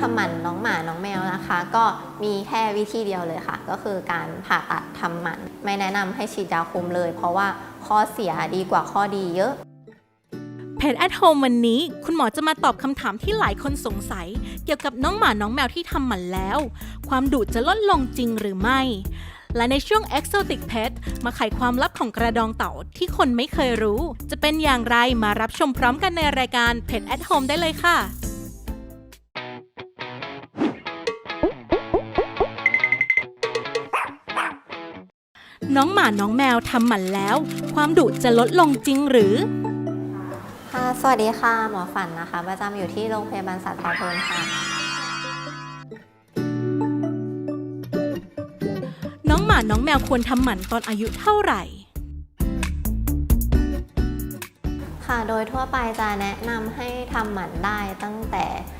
ทำหมันน้องหมาน้องแมวนะคะ ก็มีแค่วิธีเดียวเลยค่ะ ก็คือการผ่าตัดทำหมัน ไม่แนะนำให้ฉีดยาคุมเลย เพราะว่าข้อเสียดีกว่าข้อดีเยอะเพจ at home วันนี้ คุณหมอจะมาตอบคำถามที่หลายคนสงสัย เกี่ยวกับน้องหมาน้องแมวที่ทำหมันแล้ว ความดุจะลดลงจริงหรือไม่ และในช่วง Exotic Pet มาไขความลับของกระดองเต่าที่คนไม่เคยรู้ จะเป็นอย่างไรมารับชมพร้อมกันในรายการ Pet at home ได้เลยค่ะ น้องหมาน้องแมวทำหมันแล้ว ความดุจะลดลงจริงหรือ ค่ะสวัสดีค่ะ หมอฝันนะคะ ประจำอยู่ที่โรงพยาบาลสัตว์พาเพลินค่ะ น้องหมาน้องแมวควรทำหมันตอนอายุเท่าไหร่ ค่ะ โดยทั่วไปจะแนะนำให้ทำหมันได้ตั้งแต่อ่า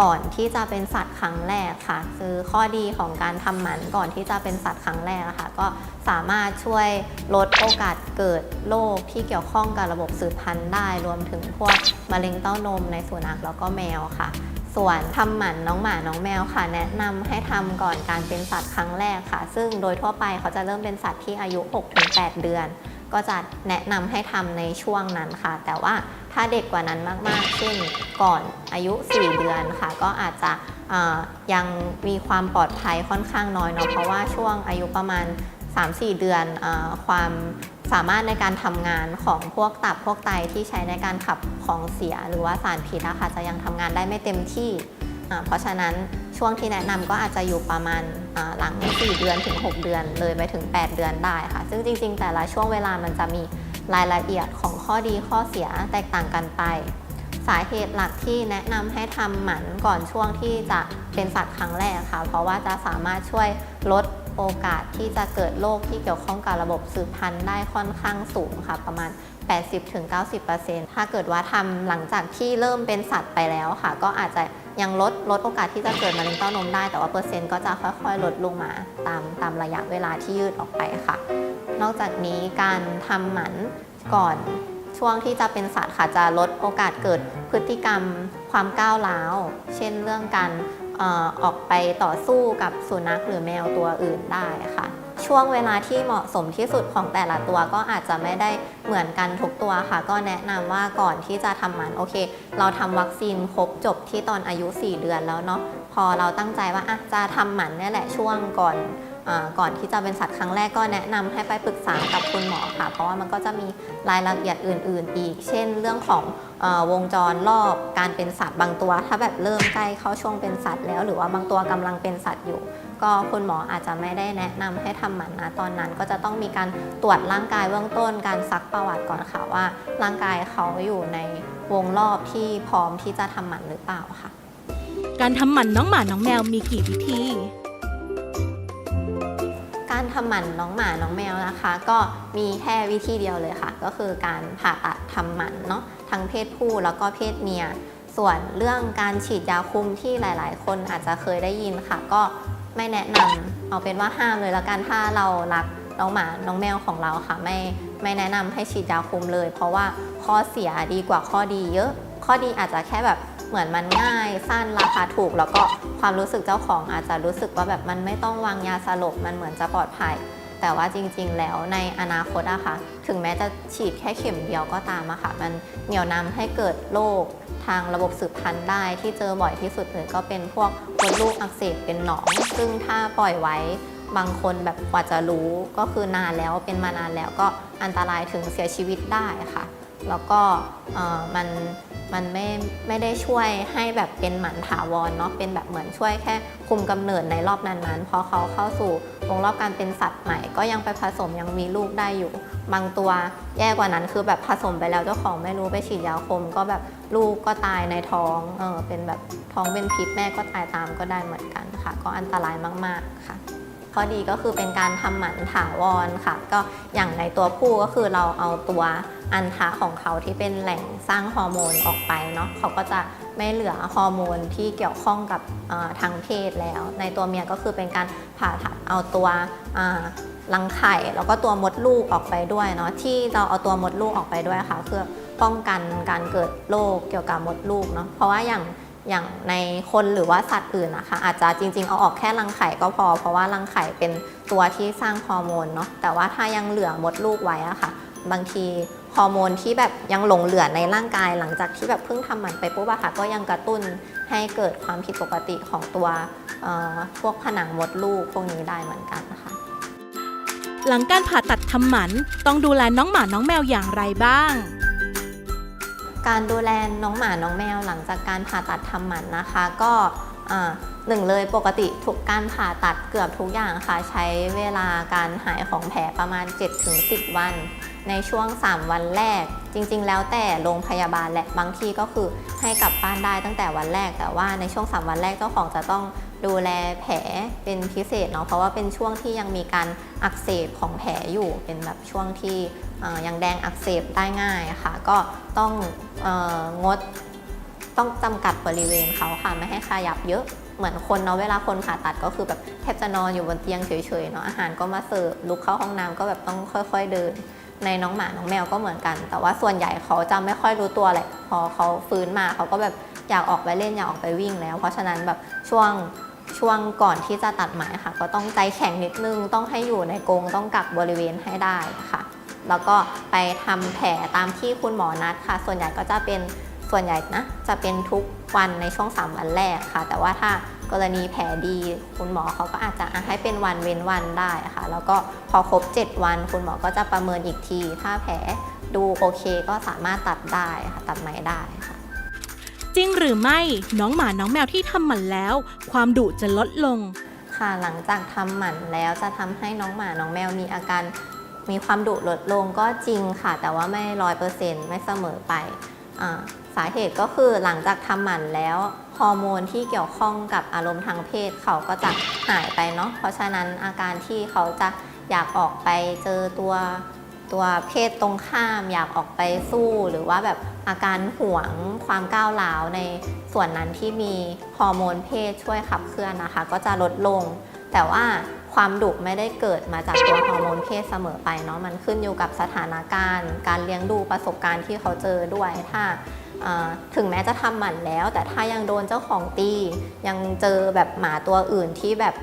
ก่อนที่จะเป็นสัตว์ครั้งแรกค่ะ คือข้อดีของการทำหมันก่อนที่จะเป็นสัตว์ครั้งแรกอะค่ะ ก็สามารถช่วยลดโอกาสเกิดโรคที่เกี่ยวข้องกับระบบสืบพันธุ์ได้ รวมถึงพวกมะเร็งเต้านมในสุนัขแล้วก็แมวค่ะ ส่วนทำหมันน้องหมาน้องแมวค่ะ แนะนำให้ทำก่อนการเป็นสัตว์ครั้งแรกค่ะ ซึ่งโดยทั่วไปเขาจะเริ่มเป็นสัตว์ที่อายุ 6-8 เดือน ก็จะแนะนำให้ทำในช่วงนั้นค่ะ แต่ว่า ถ้าเด็กกว่านั้นมากๆ เช่นก่อนอายุ 4 เดือนค่ะ ก็อาจจะยังมีความปลอดภัยค่อนข้างน้อยเนาะเพราะว่าช่วงอายุประมาณ 3-4 เดือนอาความสามารถในการทำงานของพวกตับพวกไตที่ใช้ในการขับของเสียหรือว่าสารพิษอะคะจะยังทำงานได้ไม่เต็มที่ เพราะฉะนั้นช่วงที่แนะนำก็อาจจะอยู่ประมาณหลัง 4 เดือนถึง 6 เดือนเลยไปถึง 8 เดือนได้ค่ะ ซึ่งจริง ๆ แต่ละช่วงเวลามันจะมี รายละเอียดของข้อดีข้อเสียแตกต่างกันไป สาเหตุหลักที่แนะนำให้ทำหมันก่อนช่วงที่จะเป็นสัตว์ครั้งแรกค่ะ เพราะว่าจะสามารถช่วยลดโอกาสที่จะเกิดโรคที่เกี่ยวข้องกับระบบสืบพันธุ์ได้ค่อนข้างสูงค่ะ ประมาณ 80-90%ถ้าเกิดว่าทำหลังจากที่เริ่มเป็นสัตว์ไปแล้วค่ะ ก็อาจจะ ยังลดลดโอกาสที่จะเกิดมะเร็งเต้านมได้ แต่ว่าเปอร์เซ็นต์ก็จะค่อยๆ ลดลงมาตามตามระยะเวลาที่ยืดออกไปค่ะ นอกจากนี้การทำหมันก่อนช่วงที่จะเป็นสัตว์ค่ะจะลดโอกาสเกิดพฤติกรรมความก้าวร้าว เช่นเรื่องการออกไปต่อสู้กับสุนัขหรือแมวตัวอื่นได้ค่ะ ช่วงเวลาที่เหมาะสมที่สุดของแต่ละตัวก็อาจจะไม่ได้เหมือนกันทุกตัวค่ะ ก็แนะนำว่าก่อนที่จะทำหมันโอเค เราทำวัคซีนครบจบที่ตอนอายุ 4 เดือนแล้วเนาะพอเราตั้งใจว่าอะจะทำหมันนี่แหละช่วงก่อนก่อนที่จะเป็นสัตว์ครั้งแรกก็แนะนำให้ไปปรึกษากับคุณหมอค่ะ เพราะว่ามันก็จะมีรายละเอียดอื่น ๆ อีก เช่น เรื่องของอวงจรรอบการเป็นสัตว์บางตัว ถ้าแบบเริ่มใกล้เข้าช่วงเป็นสัตว์แล้ว หรือว่าบางตัวกำลังเป็นสัตว์อยู่ ก็คุณหมออาจจะไม่ได้แนะนำให้ทำหมันนะตอนนั้น ก็จะต้องมีการตรวจร่างกายเบื้องต้น การซักประวัติก่อนค่ะว่า ร่างกายเขาอยู่ในวงรอบที่พร้อมที่จะทำหมันหรือเปล่าค่ะ การทำหมันน้องหมาน้องแมวมีกี่วิธีการทำหมันน้องหมาน้องแมวนะคะ ก็มีแค่วิธีเดียวเลยค่ะ ก็คือการผ่าตัดทำหมันเนาะทั้งเพศผู้แล้วก็เพศเมีย ส่วนเรื่องการฉีดยาคุมที่หลาย ๆ คนอาจจะเคยได้ยินค่ะ ก็ ไม่แนะนำเอาเป็นว่าห้ามเลยละกันถ้าเรารักน้องหมา น้องแมวของเราค่ะ ไม่ไม่แนะนำให้ฉีดยาคุมเลย เพราะว่าข้อเสียดีกว่าข้อดีเยอะ ข้อดีอาจจะแค่แบบเหมือนมันง่ายสั้นราคาถูก แล้วก็ความรู้สึกเจ้าของอาจจะรู้สึกว่าแบบมันไม่ต้องวางยาสลบมันเหมือนจะปลอดภัย แต่ว่าจริงๆ แล้วในอนาคตอะค่ะ ถึงแม้จะฉีดแค่เข็มเดียวก็ตามอะค่ะ มันเหนี่ยวนำให้เกิดโรคทางระบบสืบพันธุ์ได้ที่เจอบ่อยที่สุดเลยก็เป็นพวกมดลูกอักเสบเป็นหนอง ซึ่งถ้าปล่อยไว้บางคนแบบกว่าจะรู้ก็คือนานแล้วเป็นมานานแล้วก็อันตรายถึงเสียชีวิตได้ค่ะ แล้วก็มันมันไม่ไม่ได้ช่วยให้แบบเป็นหมันถาวรเนาะเป็นแบบเหมือนช่วยแค่คุมกำเนิดในรอบนั้นๆพอเขาเข้าสู่วงรอบการเป็นสัตว์ใหม่ ก็ยังไปผสมยังมีลูกได้อยู่ บางตัวแย่กว่านั้นคือแบบผสมไปแล้วเจ้าของไม่รู้ไปฉีดยาคม ก็แบบลูกก็ตายในท้องเออเป็นแบบท้องเป็นพิษแม่ก็ตายตามก็ได้เหมือนกันค่ะ ก็อันตรายมาก ๆค่ะ ข้อดีก็คือเป็นการทำหมันถาวรค่ะ ก็อย่างในตัวผู้ก็คือเราเอาตัวอันทะของเขาที่เป็นแหล่งสร้างฮอร์โมนออกไปเนาะเขาก็จะไม่เหลือฮอร์โมนที่เกี่ยวข้องกับทางเพศแล้ว ในตัวเมียก็คือเป็นการผ่าตัดเอาตัวรังไข่แล้วก็ตัวมดลูกออกไปด้วยเนาะที่เราเอาตัวมดลูกออกไปด้วยค่ะเพื่อป้องกันการเกิดโรคเกี่ยวกับมดลูกเนาะเพราะว่าอย่าง อย่างในคนหรือว่าสัตว์อื่นนะคะอาจจะจริง ๆ เอาออกแค่รังไข่ก็พอ เพราะว่ารังไข่เป็นตัวที่สร้างฮอร์โมนเนาะแต่ว่าถ้ายังเหลือมดลูกไว้อะค่ะ บางทีฮอร์โมนที่แบบยังหลงเหลือในร่างกายหลังจากที่แบบเพิ่งทำหมันไปปุ๊บอะค่ะก็ยังกระตุ้นให้เกิดความผิดปกติของตัวพวกผนังมดลูกพวกนี้ได้เหมือนกันนะคะ หลังการผ่าตัดทำหมันต้องดูแลน้องหมาน้องแมวอย่างไรบ้าง การดูแลน้องหมาน้องแมวหลังจากการผ่าตัดทำหมันนะคะ ก็หนึ่งเลยปกติทุกการผ่าตัดเกือบทุกอย่างค่ะ ใช้เวลาการหายของแผลประมาณ 7-10 วัน ในช่วง 3 วันแรก จริง ๆ แล้วแต่โรงพยาบาลแหละบางที่ก็คือให้กลับบ้านได้ตั้งแต่วันแรก แต่ว่าในช่วง 3 วันแรกเจ้าของจะต้องดูแลแผลเป็นพิเศษเนาะเพราะว่าเป็นช่วงที่ยังมีการอักเสบของแผลอยู่เป็นแบบช่วงที่ อ่อยังแดงอักเสบได้ง่ายค่ะ ก็ต้ององดต้องจำกัดบริเวณเขาค่ะไม่ให้ขยับเยอะเหมือนคนเนาะเวลาคนผ่าตัดก็คือแบบแทบจะนอนอยู่บนเตียงเฉยๆเนาะอาหารก็มาเสิร์ฟลุกเข้าห้องน้ำก็แบบต้องค่อย ๆเดิน ในน้องหมาน้องแมวก็เหมือนกัน แต่ว่าส่วนใหญ่เขาจะไม่ค่อยรู้ตัวแหละพอเขาฟื้นมาเขาก็แบบอยากออกไปเล่นอยากออกไปวิ่งแล้ว เพราะฉะนั้นแบบช่วงช่วงก่อนที่จะตัดไหมค่ะ ก็ต้องใจแข็งนิดนึงต้องให้อยู่ในกรงต้องกักบริเวณให้ได้ค่ะ แล้วก็ไปทำแผลตามที่คุณหมอนัดค่ะ ส่วนใหญ่ก็จะเป็นส่วนใหญ่นะจะเป็นทุกวันในช่วง 3 วันแรกค่ะ แต่ว่าถ้ากรณีแผลดีคุณหมอเขาก็อาจจะอะให้เป็นวันเว้นวันได้ค่ะ แล้วก็พอครบ 7 วัน คุณหมอก็จะประเมินอีกที ถ้าแผลดูโอเคก็สามารถตัดได้ค่ะตัดไหมได้ค่ะ จริงหรือไม่น้องหมาน้องแมวที่ทำหมันแล้ว ความดุจะลดลงค่ะหลังจากทำหมันแล้วจะทำให้น้องหมาน้องแมวมีอาการ มีความดุลดลงก็จริงค่ะ แต่ว่าไม่ร้อยเปอร์เซ็นต์ไม่เสมอไปอสาเหตุก็คือหลังจากทำหมันแล้วฮอร์โมนที่เกี่ยวข้องกับอารมณ์ทางเพศเขาก็จะหายไปเนาะเพราะฉะนั้นอาการที่เขาจะอยากออกไปเจอตัวตัวเพศตรงข้ามอยากออกไปสู้ หรือว่าแบบอาการหวงความก้าวร้าวในส่วนนั้นที่มีฮอร์โมนเพศช่วยขับเคลื่อนนะคะ ก็จะลดลง แต่ว่า ความดุไม่ได้เกิดมาจากตัวฮอร์โมนเพศเสมอไปเนาะมันขึ้นอยู่กับสถานการณ์ การเลี้ยงดูประสบการณ์ที่เขาเจอด้วยถ้าถึงแม้จะทำหมันแล้ว แต่ถ้ายังโดนเจ้าของตี ยังเจอแบบหมาตัวอื่นที่แบบ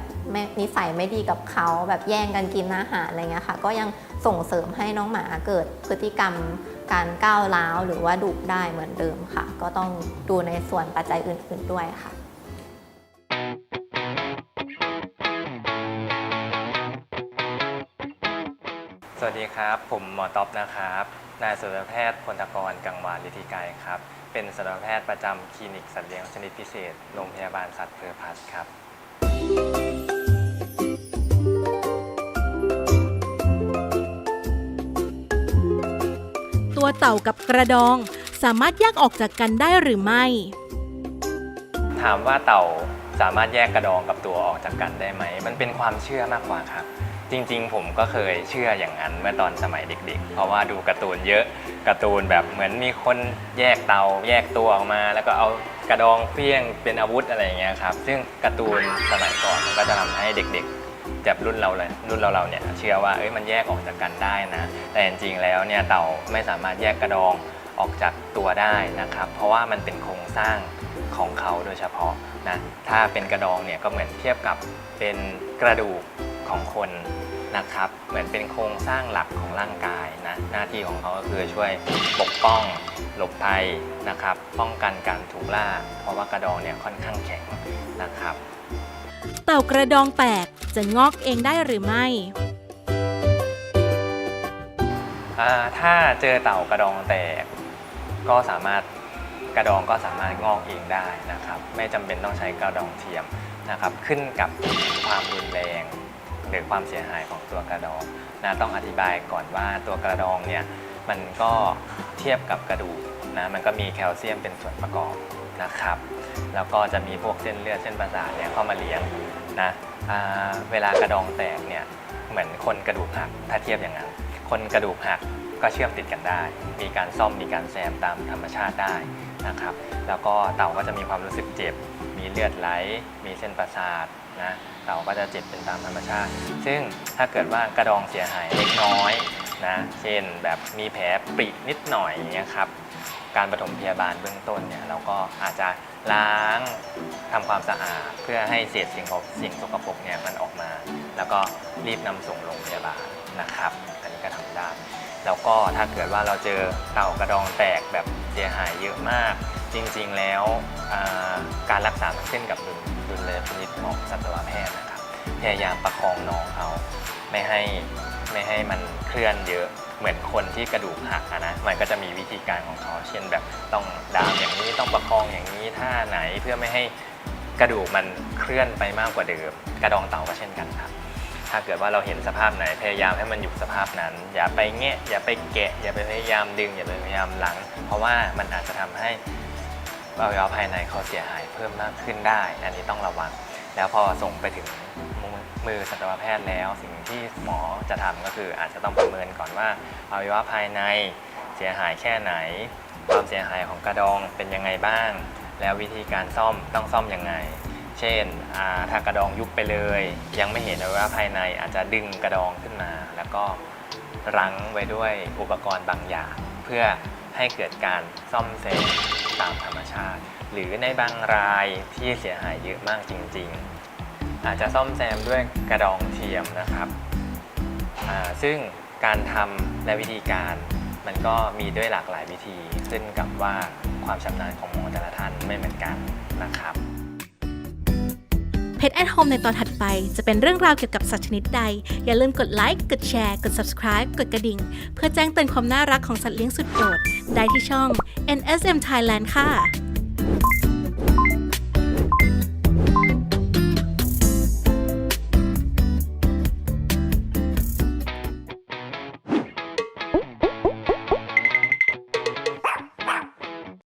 นิสัยไม่ดีกับเขาแบบแย่งกันกินอาหารอะไรเงี้ยค่ะ ก็ยังส่งเสริมให้น้องหมาเกิดพฤติกรรมการก้าวร้าวหรือว่าดุได้เหมือนเดิมค่ะ ก็ต้องดูในส่วนปัจจัยอื่น ๆด้วยค่ะ สวัสดีครับ ผมหมอต๊อบนะครับ นายสัตวแพทย์พลตกรกังวานลิธิไกรครับ เป็นสัตวแพทย์ประจำคลินิกสัตว์เลี้ยงชนิดพิเศษ โรงพยาบาลสัตว์เพอพัสครับ ตัวเต่ากับกระดองสามารถแยกออกจากกันได้หรือไม่ ถามว่าเต่าสามารถแยกกระดองกับตัวออกจากกันได้ไหม มันเป็นความเชื่อมากกว่าครับ จริงๆ ผมก็เคยเชื่ออย่างนั้นเมื่อตอนสมัยเด็ก ๆ เพราะว่าดูการ์ตูนเยอะการ์ตูนแบบเหมือนมีคนแยกเตาแยกตัวออกมา แล้วก็เอากระดองเพี้ยงเป็นอาวุธอะไรอย่างเงี้ยครับซึ่งการ์ตูนสมัยก่อนมันก็จะทำให้เด็กๆจากรุ่นเราเลยรุ่นเราเราเนี่ยเชื่อว่าเอ้ยมันแยกออกจากกันได้นะ แต่จริงๆแล้วเนี่ยเต่าไม่สามารถแยกกระดองออกจากตัวได้นะครับ เพราะว่ามันเป็นโครงสร้างของเขาโดยเฉพาะนะถ้าเป็นกระดองเนี่ยก็เหมือนเทียบกับเป็นกระดูก ของคนนะครับ เหมือนเป็นโครงสร้างหลักของร่างกายนะหน้าที่ของเขาก็คือช่วยปกป้องหลบภัยนะครับ ป้องกันการถูกล่า เพราะว่ากระดองเนี่ยค่อนข้างแข็งนะครับ เต่ากระดองแตกจะงอกเองได้หรือไม่อ่าถ้าเจอเต่ากระดองแตก ก็สามารถกระดองก็สามารถงอกเองได้นะครับ ไม่จำเป็นต้องใช้กระดองเทียมนะครับ ขึ้นกับความรุนแรง หรือความเสียหายของตัวกระดองนะต้องอธิบายก่อนว่าตัวกระดองเนี่ยมันก็เทียบกับกระดูกนะมันก็มีแคลเซียมเป็นส่วนประกอบนะครับ แล้วก็จะมีพวกเส้นเลือดเส้นประสาทเนี่ยเข้ามาเลี้ยงนะเวลากระดองแตกเนี่ยเหมือนคนกระดูกหักถ้าเทียบอย่างนั้น คนกระดูกหักก็เชื่อมติดกันได้ มีการซ่อมมีการแซมตามธรรมชาติได้นะครับ แล้วก็เต่าก็จะมีความรู้สึกเจ็บ มีเลือดไหล มีเส้นประสาท นะเต่าก็จะเจ็บเป็นตามธรรมชาติ ซึ่งถ้าเกิดว่ากระดองเสียหายเล็กน้อยนะเช่นแบบมีแผลปรินิดหน่อยอย่างเงี้ยครับการปฐมพยาบาลเบื้องต้นเนี่ยเราก็อาจจะล้างทำความสะอาด เพื่อให้เศษสิ่งของสิ่งสกปรกเนี่ยมันออกมา แล้วก็รีบนำส่งโรงพยาบาลนะครับ อันนี้ก็ทำได้แล้วก็ถ้าเกิดว่าเราเจอเต่ากระดองแตกแบบเสียหายเยอะมาก จริงๆแล้วการรักษามันขึ้นกับดุล ดุลยพินิจของสัตวแพทย์นะครับพยายามประคองน้องเขาไม่ให้ไม่ให้มันเคลื่อนเยอะเหมือนคนที่กระดูกหักนะมันก็จะมีวิธีการของเขา เช่นแบบต้องดามอย่างนี้ต้องประคองอย่างนี้ท่าไหนเพื่อไม่ให้กระดูกมันเคลื่อนไปมากกว่าเดิม กระดองเต่าก็เช่นกันครับถ้าเกิดว่าเราเห็นสภาพไหนพยายามให้มันอยู่สภาพนั้น อย่าไปแงะอย่าไปแกะ อย่าไปพยายามดึง อย่าไปพยายามหลัง เพราะว่ามันอาจจะทำให้ อวัยวะภายในเขาเสียหายเพิ่มมากขึ้นได้ อันนี้ต้องระวัง แล้วพอส่งไปถึงมือมือสัตวแพทย์แล้ว สิ่งที่หมอจะทำก็คืออาจจะต้องประเมินก่อนว่าอวัยวะภายในเสียหายแค่ไหน ความเสียหายของกระดองเป็นยังไงบ้าง แล้ววิธีการซ่อมต้องซ่อมยังไง เช่นถ้ากระดองยุบไปเลย ยังไม่เห็นอวัยวะภายในอาจจะดึงกระดองขึ้นมา แล้วก็รั้งไว้ด้วยอุปกรณ์บางอย่าง เพื่อ ให้เกิดการซ่อมแซมตามธรรมชาติ หรือในบางรายที่เสียหายเยอะมากจริง ๆ อาจจะซ่อมแซมด้วยกระดองเทียมนะครับ ซึ่งการทำและวิธีการมันก็มีด้วยหลากหลายวิธีขึ้นกับว่าความชำนาญของหมอแต่ละท่านไม่เหมือนกันนะครับ เพจ at home ในตอนถัดไปจะเป็นเรื่องราวเกี่ยวกับสัตว์ชนิดใด อย่าลืมกดไลค์กดแชร์ กด subscribe กดกระดิ่ง เพื่อแจ้งเตือนความน่ารักของสัตว์เลี้ยงสุดโปรดได้ที่ช่อง NSM Thailand ค่ะ